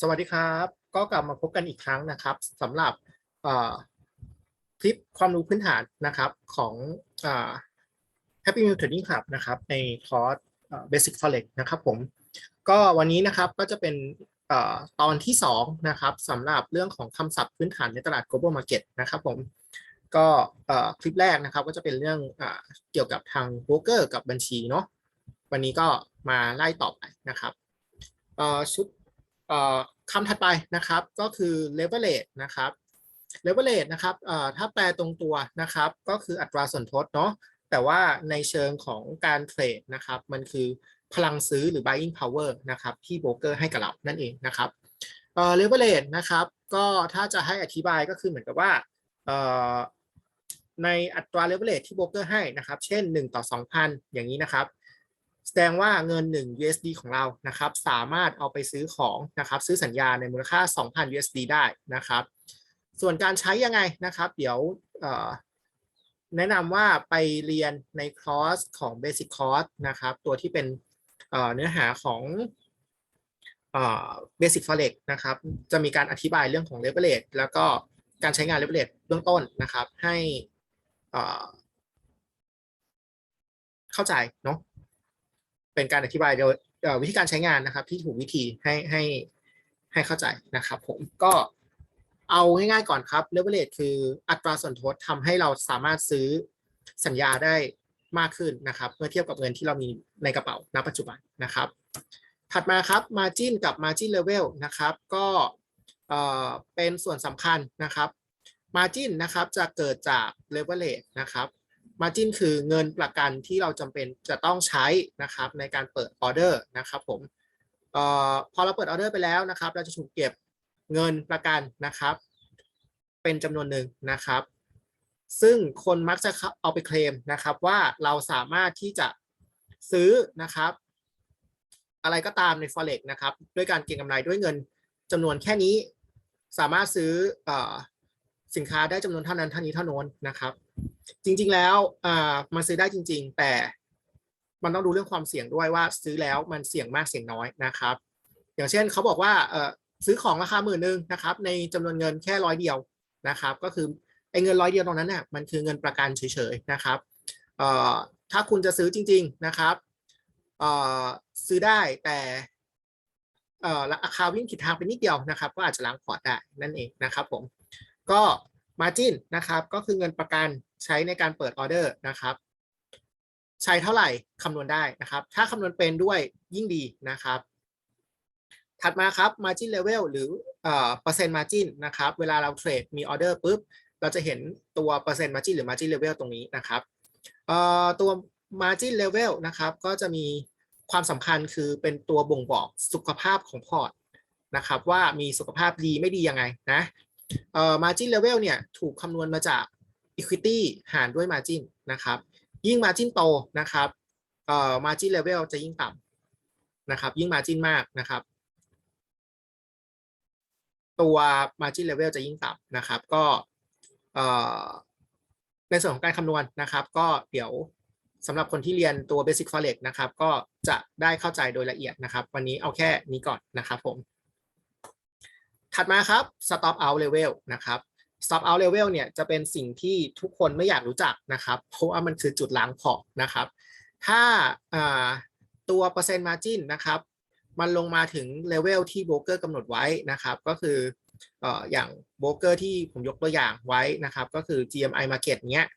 สวัสดีครับ ก็กลับมาพบกันอีกครั้งนะครับสำหรับคลิปความรู้พื้นฐานนะครับของอ Happy Meal Trading Club นะครับในคอร์ส Basic Forex นะครับผมก็วันนี้นะครับก็จะเป็นอตอนที่2นะครับสำหรับเรื่องของคำศัพท์พื้นฐานในตลาด global market นะครับผมก็คลิปแรกนะครับก็จะเป็นเรื่องเอ่อเกี่ยวกับทางโบรกเกอร์กับบัญชีเนาะวันนี้ก็มาไล่ต่อไปนะครับชุด คำถัดไปนะครับก็คือ leverage นะครับ leverage นะครับถ้าแปลตรงตัวนะครับก็คืออัตราส่วนทดเนาะแต่ว่าในเชิงของการเทรดนะครับมันคือพลังซื้อหรือ buying power นะครับที่โบรกเกอร์ให้กับเรานั่นเองนะครับเอ่อ leverage นะครับก็ถ้าจะให้อธิบายก็คือเหมือนกับว่าในอัตรา leverage ที่โบรกเกอร์ให้นะครับ เช่น 1 ต่อ 2,000 อย่างนี้นะครับ แสดงว่าเงิน 1 USD ของเรานะครับ สามารถเอาไปซื้อของนะครับซื้อสัญญาในมูลค่า 2,000 USD ได้นะครับ ส่วนการใช้ยังไงนะครับ เดี๋ยวแนะนำว่าไปเรียนในคอร์สของ Basic Course นะครับ ตัวที่เป็นเนื้อหาของเอ่อ Basic Forex นะครับ จะมีการอธิบายเรื่องของ Leverage แล้วก็การใช้งาน Leverage เบื้องต้นนะครับ ให้เข้าใจเนาะ เป็นการอธิบายโดยวิธีการใช้งานนะครับ ที่ถูกวิธีให้ให้ให้เข้าใจนะครับ ผมก็เอาง่ายๆก่อนครับ leverage คืออัตราส่วนทดทำให้เราสามารถซื้อสัญญาได้มากขึ้นนะครับเมื่อเทียบกับเงินที่เรามีในกระเป๋าณปัจจุบันนะครับ ถัดมาครับ margin กับ margin level นะครับ ก็เอ่อเป็นส่วนสำคัญนะครับ margin นะครับจะเกิดจาก leverage นะครับ Margin คือเงินประกันที่เราจำเป็นจะต้องใช้นะครับในการเปิดออเดอร์นะครับผมเอ่อพอเราเปิดออเดอร์ไปแล้วนะครับ เราจะถูกเก็บเงินประกันนะครับ เป็นจำนวนหนึ่งนะครับ ซึ่งคนมักจะเอาไปเคลมนะครับ ว่าเราสามารถที่จะซื้อนะครับ อะไรก็ตามใน forex นะครับ ด้วยการเก็งกำไรด้วยเงินจำนวนแค่นี้ สามารถซื้ออ สินค้าได้จำนวนเท่านั้นเท่านี้เท่าโน้นนะครับ จริง ๆ แล้วมันซื้อได้จริง ๆ แต่มันต้องดูเรื่องความเสี่ยงด้วยว่าซื้อแล้วมันเสี่ยงมากเสี่ยงน้อยนะครับ อย่างเช่นเขาบอกว่าซื้อของราคาหมื่นหนึ่งนะครับ ในจำนวนเงินแค่ร้อยเดียวนะครับ ก็คือไอ้เงินร้อยเดียวตรงนั้นเนี่ยมันคือเงินประกันเฉยๆนะครับถ้าคุณจะซื้อจริง ๆนะครับซื้อได้แต่เอ่อราคาวิ่งผิดทางไปนิดเดียวนะครับ ก็อาจจะล้างพอร์ตได้นั่นเองนะครับผม ก็ Margin นะครับก็คือเงินประกันใช้ในการเปิดออเดอร์นะครับ ใช้เท่าไหร่คำนวณได้นะครับ ถ้าคำนวณเป็นด้วยยิ่งดีนะครับ ถัดมาครับ margin level หรือเอ่อเปอร์เซ็นต์ margin นะครับ เวลาเราเทรดมีออเดอร์ปุ๊บ เราจะเห็นตัวเปอร์เซ็นต์ margin หรือ margin level ตรงนี้นะครับเอ่อตัว margin level นะครับก็จะมีความสำคัญคือเป็นตัวบ่งบอกสุขภาพของพอร์ตนะครับว่ามีสุขภาพดีไม่ดียังไงนะ เอ่อ margin level เนี่ยถูกคำนวณมาจาก equity หารด้วย margin นะครับ ยิ่ง margin โตนะครับเอ่อ margin level จะยิ่งต่ำนะครับ ยิ่ง margin มากนะครับ ตัว margin level จะยิ่งต่ำนะครับ ก็เอ่อในส่วนของการคำนวณนะครับ ก็เดี๋ยวสำหรับคนที่เรียนตัว basic forex นะครับ ก็จะได้เข้าใจโดยละเอียดนะครับ วันนี้เอาแค่นี้ก่อนนะครับผม ถัดมาครับ stop out level นะครับ stop out level เนี่ยจะเป็นสิ่งที่ทุกคนไม่อยากรู้จักนะครับ เพราะว่ามันคือจุดล้างพอร์ตนะครับ ถ้าตัวเปอร์เซ็นต์ margin นะครับ มันลงมาถึงเลเวลที่โบรกเกอร์กำหนดไว้นะครับ ก็คืออย่างโบรกเกอร์ที่ผมยกตัวอย่างไว้นะครับ ก็คือ GMI Market เนี้ย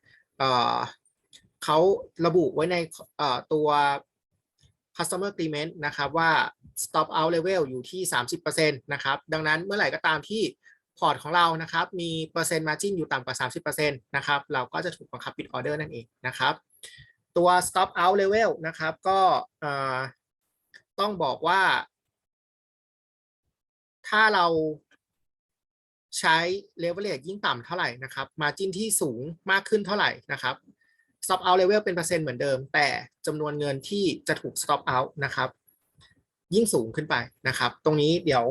เขาระบุไว้ในตัว customer agreement นะครับว่า stop out level อยู่ที่ 30%นะครับดังนั้นเมื่อไหร่ก็ตามที่พอร์ตของเรานะครับมีเปอร์เซ็นต์ margin อยู่ต่ำกว่า 30%นะครับเราก็จะถูกบังคับปิดออเดอร์นั่นเองนะครับตัว stop out level นะครับก็ต้องบอกว่า ถ้าเราใช้ leverage ยิ่งต่ำเท่าไหร่นะครับ margin ที่สูงมากขึ้นเท่าไหร่นะครับ stop out level เป็นเปอร์เซ็นต์เหมือนเดิม แต่จำนวนเงินที่จะถูก stop out นะครับ ยิ่งสูงขึ้นไปนะครับ ตรงนี้เดี๋ยว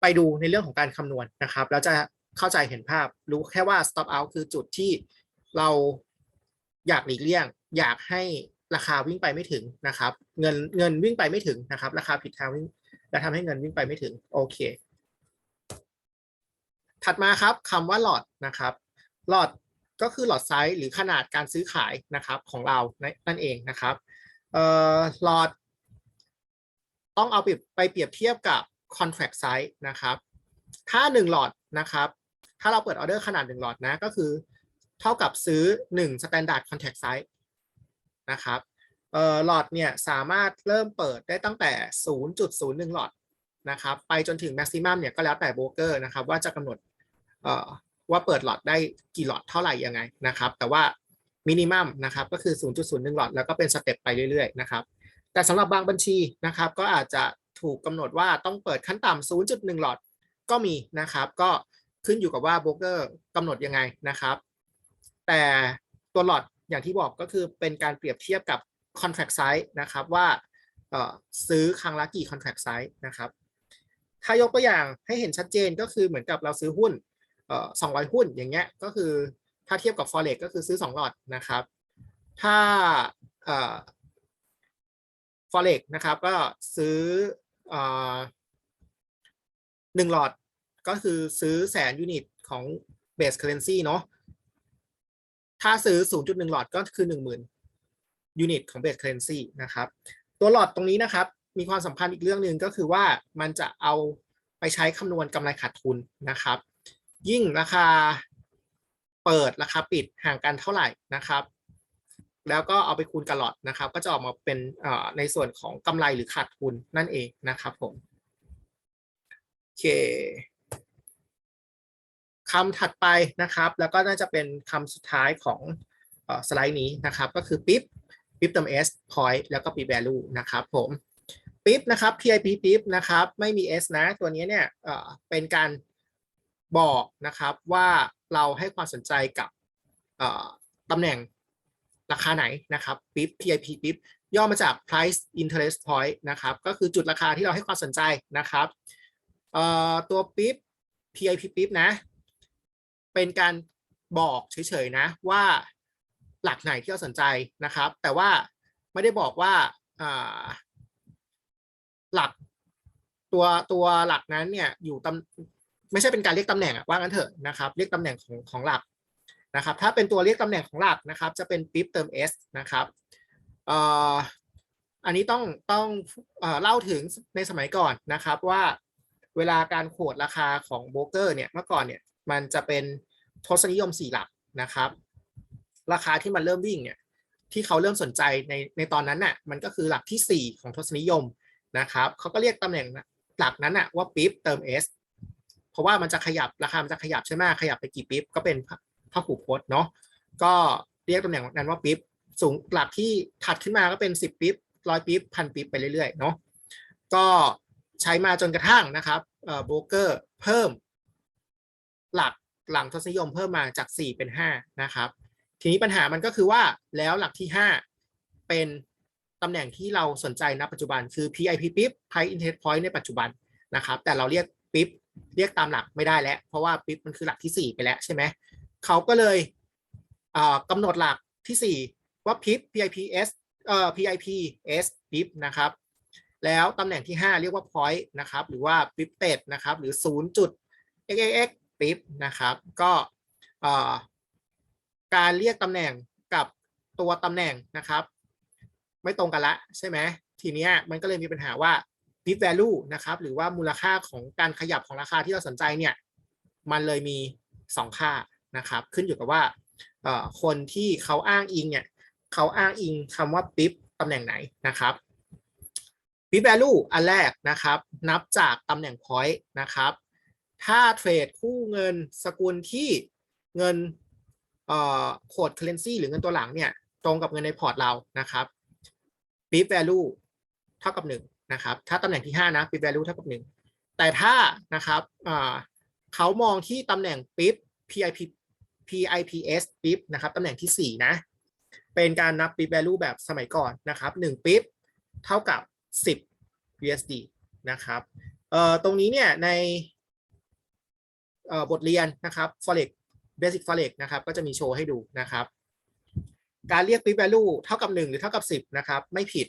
ไปดูในเรื่องของการคำนวณนะครับ แล้วจะเข้าใจเห็นภาพ รู้แค่ว่า stop out คือจุดที่เราอยากหลีกเลี่ยง อยากให้ราคาวิ่งไปไม่ถึงนะครับ เงินเงินวิ่งไปไม่ถึงนะครับ ราคาผิดทางวิ่งและทำให้เงินวิ่งไปไม่ถึง โอเค ถัดมาครับคำว่าหลอดนะครับหลอด ก็คือหลอดไซส์หรือขนาดการซื้อขายนะครับของเรานั่นเองนะครับหลอดต้องเอาไปไปเปรียบเทียบกับ contract size นะครับ ถ้า 1 หลอดนะครับ ถ้าเราเปิดออเดอร์ขนาด 1 หลอดนะ ก็คือเท่ากับซื้อ 1 standard contract size นะครับเอ่อหลอดเนี่ยสามารถเริ่มเปิดได้ตั้งแต่ 0.01 หลอดนะครับ ไปจนถึง maximum เนี่ยก็แล้วแต่โบรกเกอร์นะครับ ว่าจะกำหนดเอ่อ ว่าเปิดหลอดได้กี่หลอดเท่าไหร่ยังไงนะครับ แต่ว่ามินิมัมนะครับก็คือ 0.01 หลอดแล้วก็เป็นสเต็ปไปเรื่อยๆนะครับแต่สำหรับบางบัญชีนะครับก็อาจจะถูกกำหนดว่าต้องเปิดขั้นต่ำ0.1 หลอดก็มีนะครับ ก็ขึ้นอยู่กับว่าโบรกเกอร์กำหนดยังไงนะครับ แต่ตัวหลอดอย่างที่บอกก็คือเป็นการเปรียบเทียบกับ contract size นะครับว่าซื้อครั้งละกี่ contract size นะครับ ถ้ายกตัวอย่างให้เห็นชัดเจนก็คือเหมือนกับเราซื้อหุ้น เอ่อ200หุ้นอย่างเงี้ยก็คือถ้าเทียบกับ forex ก็คือซื้อ2หลอดนะครับ ถ้าเอ่อ forex นะครับก็ซื้อเอ่อหนึ่งหลอดก็คือซื้อแสนยูนิตของ base currency เนาะถ้าซื้อ 0.1 หลอดก็คือ 10,000 ยูนิตของ base currency นะครับ ตัวหลอดตรงนี้นะครับ มีความสัมพันธ์อีกเรื่องหนึ่งก็คือว่ามันจะเอาไปใช้คำนวณกำไรขาดทุนนะครับ ยิ่งราคาเปิดราคาปิดห่างกันเท่าไหร่นะครับ แล้วก็เอาไปคูณกับหลอดนะครับ ก็จะออกมาเป็นในส่วนของกำไรหรือขาดทุนนั่นเองนะครับผมโอเคคำถัดไปนะครับ แล้วก็น่าจะเป็นคำสุดท้ายของสไลด์นี้นะครับ ก็คือปิ๊บปิ๊บเติม s point แล้วก็ปี value นะครับผมปิ๊บนะครับ pip ปิ๊บนะครับ ไม่มี s นะ ตัวนี้เนี่ยเป็นการ บอกนะครับว่าเราให้ความสนใจกับตำแหน่งราคาไหนนะครับปิ๊บ pip ปิ๊บย่อมาจาก price interest point นะครับ ก็คือจุดราคาที่เราให้ความสนใจนะครับตัวปิ๊บ pip ปิ๊บนะ เป็นการบอกเฉยๆนะว่าหลักไหนที่เราสนใจนะครับ แต่ว่าไม่ได้บอกว่าหลักตัวตัวหลักนั้นเนี่ยอยู่ตำ ไม่ใช่เป็นการเรียกตำแหน่งว่างั้นเถอะนะครับเรียกตำแหน่งของของหลักนะครับ ถ้าเป็นตัวเรียกตำแหน่งของหลักนะครับ จะเป็นปิ๊บเติม s นะครับอันนี้ต้องต้องเล่าถึงในสมัยก่อนนะครับว่าเวลาการโขดราคาของโบรกเกอร์เนี่ยเมื่อก่อนเนี่ยมันจะเป็นทศนิยม4หลักนะครับ ราคาที่มันเริ่มวิ่งเนี่ยที่เขาเริ่มสนใจในในตอนนั้นน่ะมันก็คือหลักที่ 4 ของทศนิยมนะครับเขาก็เรียกตำแหน่งหลักนั้นน่ะว่าปิ๊บเติม s ราะว่ามันจะขยับราคามันจะขยับใช่ไหมขยับไปกี่ปิ๊บก็เป็นพหูพจน์เนาะก็เรียกตำแหน่งนั้นว่าปิ๊บสูงหลักที่ถัดขึ้นมาก็เป็น 10ปิ๊บร้อยปิ๊บพันปิ๊บไปเรื่อยๆเนาะก็ใช้มาจนกระทั่งนะครับโบรกเกอร์เพิ่ม หลักหลังทศนิยมเพิ่มมาจาก 4 เป็น 5 นะครับ ทีนี้ปัญหามันก็คือว่าแล้วหลักที่ 5 เป็นตำแหน่งที่เราสนใจณปัจจุบันคือ PIP ปิ๊บ Price Interest Point ในปัจจุบันนะครับ แต่เราเรียกปิ๊บ เรียกตามหลักไม่ได้แล้ว เพราะว่าปิ๊บมันคือหลักที่ 4 ไปแล้วใช่ไหมเขาก็เลยกำหนดหลักที่ 4 ว่าปิ๊บ PIPS เอ่อ PIPS ปิ๊บนะครับ แล้วตำแหน่งที่ 5 เรียกว่า point นะครับ หรือว่าปิ๊บเต็ดนะครับ หรือ 0 จุด xxx ปิ๊บนะครับ ก็การเรียกตำแหน่งกับตัวตำแหน่งนะครับ ไม่ตรงกันละใช่ไหมทีนี้มันก็เลยมีปัญหาว่า bit value นะครับหรือว่ามูลค่าของการขยับของราคาที่เราสนใจเนี่ยมันเลยมี 2 ค่านะครับขึ้นอยู่กับว่าคนที่เขาอ้างอิงเนี่ยเขาอ้างอิงคำว่า bit ตำแหน่งไหนนะครับ bit value อันแรกนะครับนับจากตำแหน่ง point นะครับถ้าเทรดคู่เงินสกุลที่เงินโคด currency หรือเงินตัวหลังเนี่ยตรงกับเงินในพอร์ตเรานะครับ bit value เท่ากับ 1 นะครับ ถ้าตำแหน่งที่ 5 นะ bit value เท่ากับ 1 แต่ถ้านะครับเขามองที่ตำแหน่ง bit PIP PIPS bit นะครับตำแหน่งที่ 4 นะ เป็นการนับ bit value แบบสมัยก่อนนะครับ1 bit เท่ากับ 10 USD นะครับเอ่อตรงนี้เนี่ยในบทเรียนนะครับ forex basic forex นะครับ ก็จะมีโชว์ให้ดูนะครับ การเรียก bit value เท่ากับ 1 หรือเท่ากับ 10 นะครับ ไม่ผิด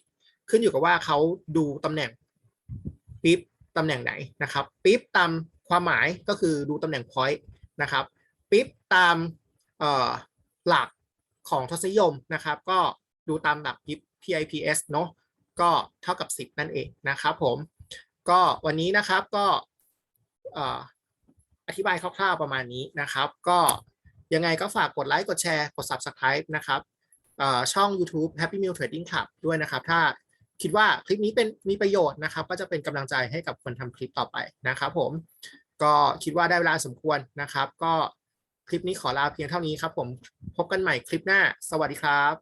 ขึ้นอยู่กับว่าเขาดูตำแหน่งปิ๊บตำแหน่งไหนนะครับปิ๊บตามความหมายก็คือดูตำแหน่ง point นะครับปิ๊บตามหลักของทศนิยมนะครับ ก็ดูตามหลักปิ๊บ PIPS เนาะก็เท่ากับ 10 นั่นเองนะครับผมก็วันนี้นะครับก็อธิบายคร่าวๆประมาณนี้นะครับ ก็ยังไงก็ฝากกดไลค์กดแชร์กด Subscribe นะครับช่อง YouTube Happy Meal Trading Club ด้วยนะครับ ถ้า คิดว่าคลิปนี้เป็นมีประโยชน์นะครับ ก็จะเป็นกำลังใจให้กับคนทำคลิปต่อไปนะครับผมก็คิดว่าได้เวลาสมควรนะครับ ก็คลิปนี้ขอลาเพียงเท่านี้ครับผมพบกันใหม่คลิปหน้า สวัสดีครับ